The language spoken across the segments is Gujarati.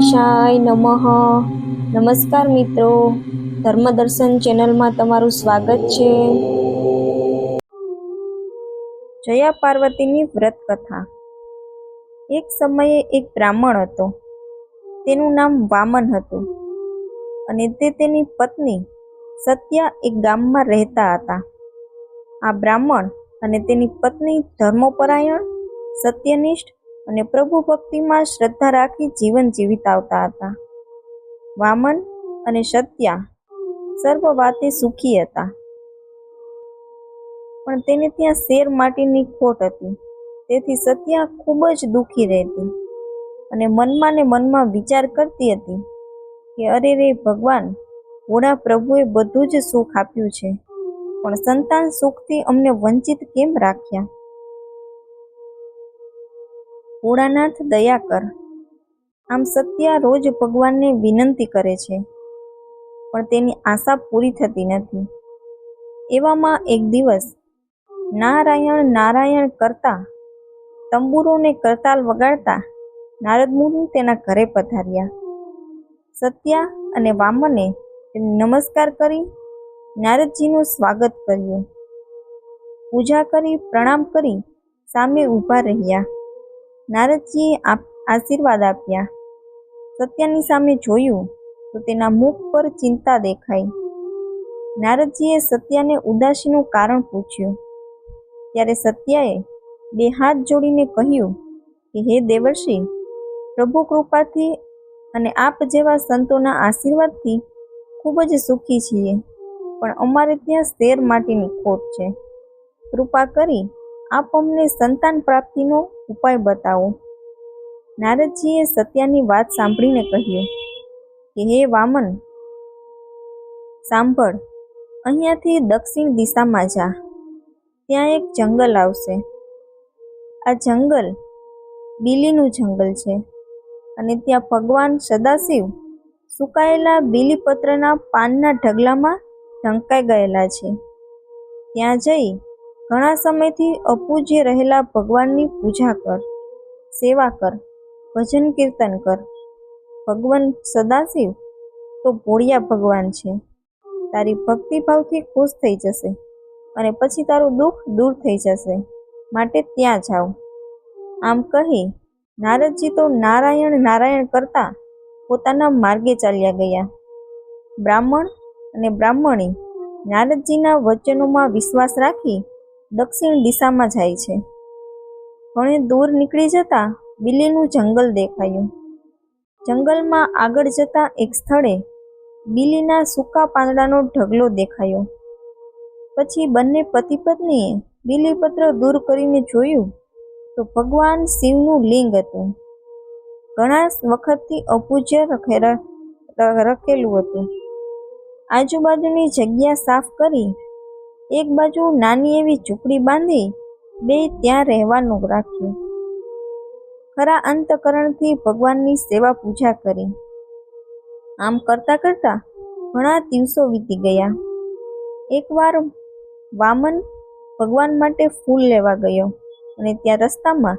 ગણેશાય નમઃ. નમસ્કાર મિત્રો. ધર્મદર્શન ચેનલમાં તમારું સ્વાગત છે. જયા પાર્વતીની વ્રત કથા એક સમયે એક બ્રાહ્મણ હતો. તેનું નામ વામન હતું અને તે તેની પત્ની સત્યા એક ગામમાં રહેતા હતા. આ બ્રાહ્મણ અને તેની પત્ની ધર્મપરાયણ, સત્યનિષ્ઠ અને પ્રભુ ભક્તિમાં શ્રદ્ધા રાખી જીવન જીવિત આવતા હતા. વામન અને સત્યા સર્વ વાતે સુખી હતા. પણ તેને ત્યાં શેર માટીની ખોટ હતી. તેથી સત્યા ખૂબ જ દુઃખી રહેતી અને મનમાં ને મનમાં વિચાર કરતી હતી કે અરે રે ભગવાન ભોળા પ્રભુએ બધું જ સુખ આપ્યું છે. પણ સંતાન સુખથી અમને વંચિત કેમ રાખ્યા? ભોળાનાથ દયા કર. આમ સત્યા રોજ ભગવાનને વિનંતી કરે છે. પણ તેની આશા પૂરી થતી નથી. એવામાં એક દિવસ નારાયણ નારાયણ કરતા, તંબુરોને કરતાલ વગાડતા નારદ મુનિ તેના ઘરે પધાર્યા. સત્યા અને વામને નમસ્કાર કરી નારદજીનું સ્વાગત કર્યું. પૂજા કરી, પ્રણામ કરી સામે ઊભા રહ્યા. નારદજીએ આશીર્વાદ આપ્યા. સત્યાની સામે જોયું તો તેના મુખ પર ચિંતા દેખાઈ. નારદજીએ સત્યાને ઉદાસીનું કારણ પૂછ્યું. ત્યારે સત્યાએ બે હાથ જોડીને કહ્યું કે, હે દેવર્ષિ, પ્રભુ કૃપાથી અને આપ જેવા સંતોના આશીર્વાદથી ખૂબ જ સુખી છીએ, પણ અમારે ત્યાં શેર માટીની ખોટ છે. કૃપા કરી આપ અમને સંતાન પ્રાપ્તિનો ઉપાય બતાવો. નારદજીએ સત્યાની વાત સાંભળીને કહ્યું, કે હે વામન, સાંભળ, અહીંયાથી દક્ષિણ દિશામાં જા, ત્યાં એક જંગલ આવશે. આ જંગલ બીલીનું જંગલ છે અને ત્યાં ભગવાન સદાશિવ સુકાયેલા બીલીપત્રના પાનના ઢગલામાં ઢંકાઈ ગયેલા છે. ત્યાં જઈ ઘણા સમયથી અપૂજ્ય રહેલા ભગવાનની પૂજા કર, સેવા કર, ભજન કીર્તન કર. ભગવાન સદાશિવ? તો ભોળિયા ભગવાન છે. તારી ભક્તિભાવથી ખુશ થઈ જશે અને પછી તારું દુઃખ દૂર થઈ જશે. માટે ત્યાં જાઓ. આમ કહી નારદજી તો નારાયણ નારાયણ કરતા પોતાના માર્ગે ચાલ્યા ગયા. બ્રાહ્મણ અને બ્રાહ્મણી નારદજીના વચનોમાં વિશ્વાસ રાખી દક્ષિણ દિશામાં જાય છે. ઘણે દૂર નીકળી જતા બિલીનું જંગલ દેખાયું. જંગલમાં આગળ જતા એક સ્થળે બિલીના સૂકા પાંદડાનો ઢગલો દેખાયો. પછી બંને પતિ પત્નીએ બિલીપત્ર દૂર કરીને જોયું તો ભગવાન શિવનું લિંગ હતું. ઘણા વખતથી અપૂજ્ય રખેલું હતું. આજુબાજુની જગ્યા સાફ કરી એક બાજુ નાની એવી ઝૂંપડી બાંધી, બે ત્યાં રહેવાનું રાખ્યું. ખરા અંતકરણથી ભગવાનની સેવા પૂજા કરી. આમ કરતા કરતા ઘણા દિવસો વીતી ગયા. એકવાર વામન ભગવાન માટે ફૂલ લેવા ગયો અને ત્યાં રસ્તામાં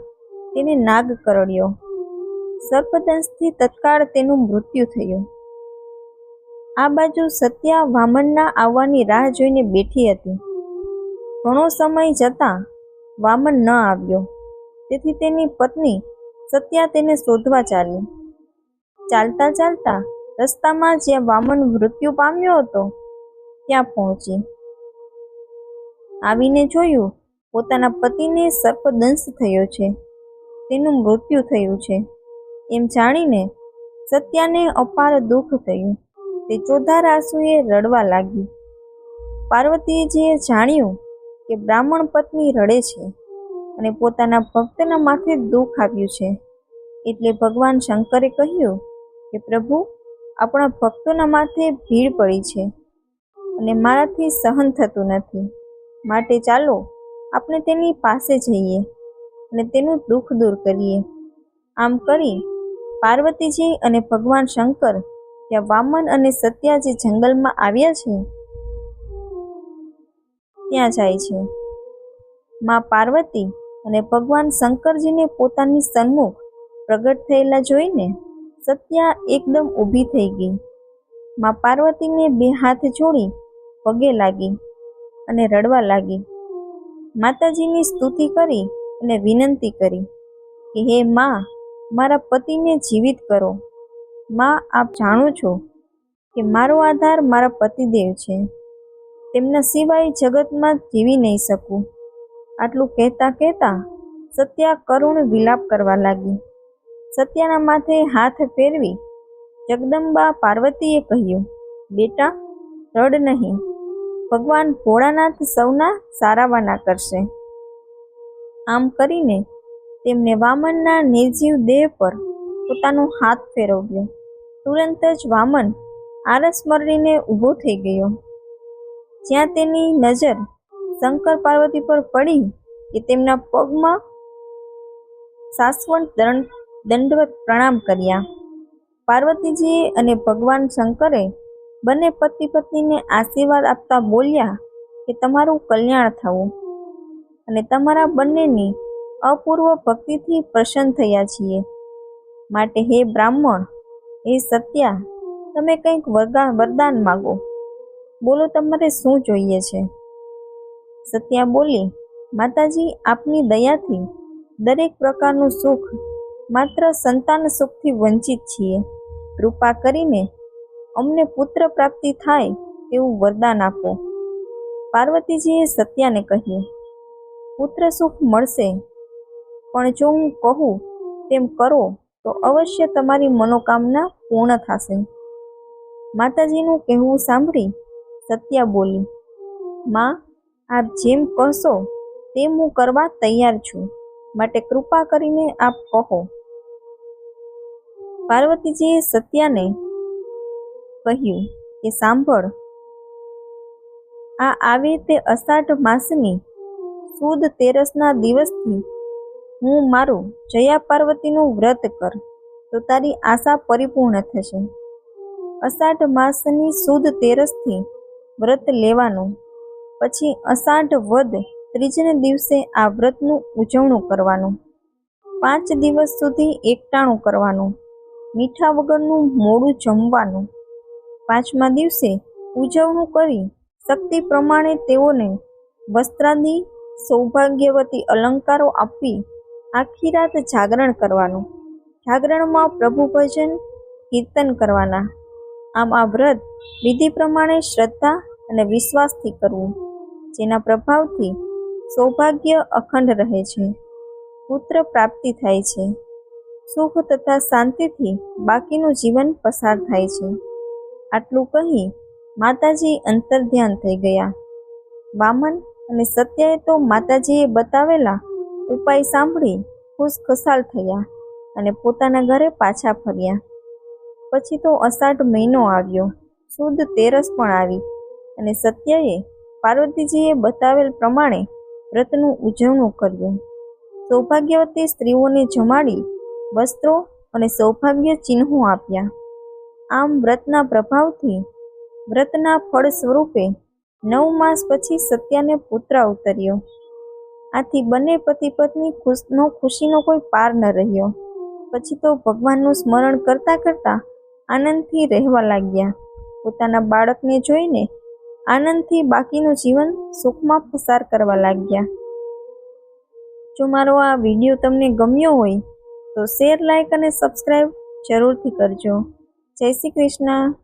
તેને નાગ કરડ્યો. સર્પદંશથી તત્કાળ તેનું મૃત્યુ થયું. આ બાજુ સત્યા વામનના આવવાની રાહ જોઈને બેઠી હતી. ઘણો સમય જતાં વામન ન આવ્યો. તેથી તેની પત્ની સત્યા તેને શોધવા ચાલી. ચાલતા ચાલતા રસ્તામાં જ્યાં વામન મૃત્યુ પામ્યો હતો, ત્યાં પહોંચી. આવીને જોયું, પોતાના પતિને સર્પદંશ થયો છે. તેનું મૃત્યુ થયું છે. એમ જાણીને સત્યાને અપાર દુઃખ થયું. તે ચોધાર આંસુએ રડવા લાગી પાર્વતીજીએ જાણ્યું કે બ્રાહ્મણ પત્ની રડે છે અને પોતાના ભક્તના માથે દુઃખ આવ્યું છે, એટલે ભગવાન શંકરે કહ્યું કે, પ્રભુ, આપણા ભક્તોના માથે ભીડ પડી છે અને મારાથી સહન થતું નથી. માટે ચાલો આપણે તેની પાસે જઈએ અને તેનું દુઃખ દૂર કરીએ. આમ કરી પાર્વતીજી અને ભગવાન શંકર ત્યાં વામન અને સત્યા જે જંગલમાં આવ્યા છે, ત્યાં જાય છે. માં પાર્વતી અને ભગવાન શંકરજીને પોતાની સન્મુખ પ્રગટ થયેલા જોઈને સત્યા એકદમ ઊભી થઈ ગઈ. માં પાર્વતીને બે હાથ જોડી પગે લાગી અને રડવા લાગી. માતાજીની સ્તુતિ કરી અને વિનંતી કરી કે, હે માં, મારા પતિને જીવિત કરો. માં, આપ જાણો છો કે મારો આધાર મારા પતિદેવ છે. તેમના સિવાય જગતમાં જીવી નહીં શકું. આટલું કહેતા કહેતા સત્યા કરુણ વિલાપ કરવા લાગી. સત્યાના માથે હાથ ફેરવી જગદંબા પાર્વતીએ કહ્યું, બેટા, રડ નહીં. ભગવાન ભોળાનાથ સૌના સારાવાના કરશે. આમ કરીને તેમને વામનના નિર્જીવ દેહ પર પોતાનો હાથ ફેરવ્યો. તુરંત જ વામન આરસ મરડીને ઊભો થઈ ગયો. જ્યાં તેની નજર શંકર પાર્વતી પર પડી કે તેમના પગમાં શાશ્વત દંડ દંડવત પ્રણામ કર્યા. પાર્વતીજીએ અને ભગવાન શંકરે બંને પતિ પત્નીને આશીર્વાદ આપતા બોલ્યા કે તમારું કલ્યાણ થવું અને તમારા બંનેની અપૂર્વ ભક્તિથી પ્રસન્ન થયા છીએ. માટે હે બ્રાહ્મણ હે સત્યા, તમે કંઈક વરદાન વરદાન માગો. બોલો તમારે શું જોઈએ છે? સત્યા બોલી, માતાજી, આપની દયાથી દરેક પ્રકારનું સુખ, માત્ર સંતાન સુખથી વંચિત છીએ. કૃપા કરીને અમને પુત્ર પ્રાપ્તિ થાય તેવું વરદાન આપો. પાર્વતીજીએ સત્યાને કહ્યું, પુત્ર સુખ મળશે, પણ જો હું કહું તેમ કરો. તો અવશ્ય તમારી મનોકામના પૂર્ણ થશે. માતાજીનું કહેવું સાંભળી સત્યા બોલી, માં, આપ જેમ કહેશો તેમ હું કરવા તૈયાર છું. માટે કૃપા કરીને આપ કહો. પાર્વતીજીએ સત્યાને કહ્યું કે, સાંભળ, આ આવે તે અષાઢ માસની સુદ તેરસના દિવસથી હું મારું જયા પાર્વતીનું વ્રત કર, તો તારી આશા પરિપૂર્ણ થશે. અષાઢ માસની સુદ તેરસથી વ્રત લેવાનું, પછી અષાઢ વદ ત્રીજને દિવસે આ વ્રતનું ઉજવણું કરવાનું, પાંચ દિવસ સુધી એકટાણું કરવાનું, મીઠા વગરનું મોડું જમવાનું, પાંચમા દિવસે ઉજવણું કરી શક્તિ પ્રમાણે તેઓને વસ્ત્રાદિ સૌભાગ્યવતી અલંકારો આપી આખી રાત જાગરણ કરવાનું. જાગરણમાં પ્રભુ ભજન, કીર્તન કરવાના. આમ આ વ્રત વિધિ પ્રમાણે શ્રદ્ધા અને વિશ્વાસથી કરવું, જેના પ્રભાવથી સૌભાગ્ય અખંડ રહે છે. પુત્ર પ્રાપ્તિ થાય છે. સુખ તથા શાંતિથી બાકીનું જીવન પસાર થાય છે. આટલું કહી માતાજી અંતર ધ્યાન થઈ ગયા. વામન અને સત્યાએ તો માતાજીએ બતાવેલા ઉપાય સાંભળી ખુશખુશાલ થયા અને પોતાના ઘરે પાછા ફર્યા. પછી તો અષાઢ મહિનો આવ્યો. સુદ તેરસ પણ આવી અને સત્યએ પાર્વતીજીએ બતાવેલ પ્રમાણે વ્રતનું ઉજવણું કર્યું. સૌભાગ્યવતી સ્ત્રીઓને જમાડી વસ્ત્રો અને સૌભાગ્ય ચિહ્નો આપ્યા. આમ વ્રતના પ્રભાવથી વ્રતના ફળ સ્વરૂપે નવ માસ પછી સત્યાને પુત્ર ઉતર્યો આથી બંને પતિ પત્ની ખુશનો ખુશીનો કોઈ પાર ન રહ્યો. પછી તો ભગવાનનું સ્મરણ કરતા કરતા આનંદથી રહેવા લાગ્યા. પોતાના બાળકને જોઈને આનંદથી બાકીનું જીવન સુખમાં પસાર કરવા લાગ્યા. જો મારો આ વીડિયો તમને ગમ્યો હોય, તો શેર લાઈક અને સબસ્ક્રાઈબ જરૂરથી કરજો. જય શ્રી કૃષ્ણ.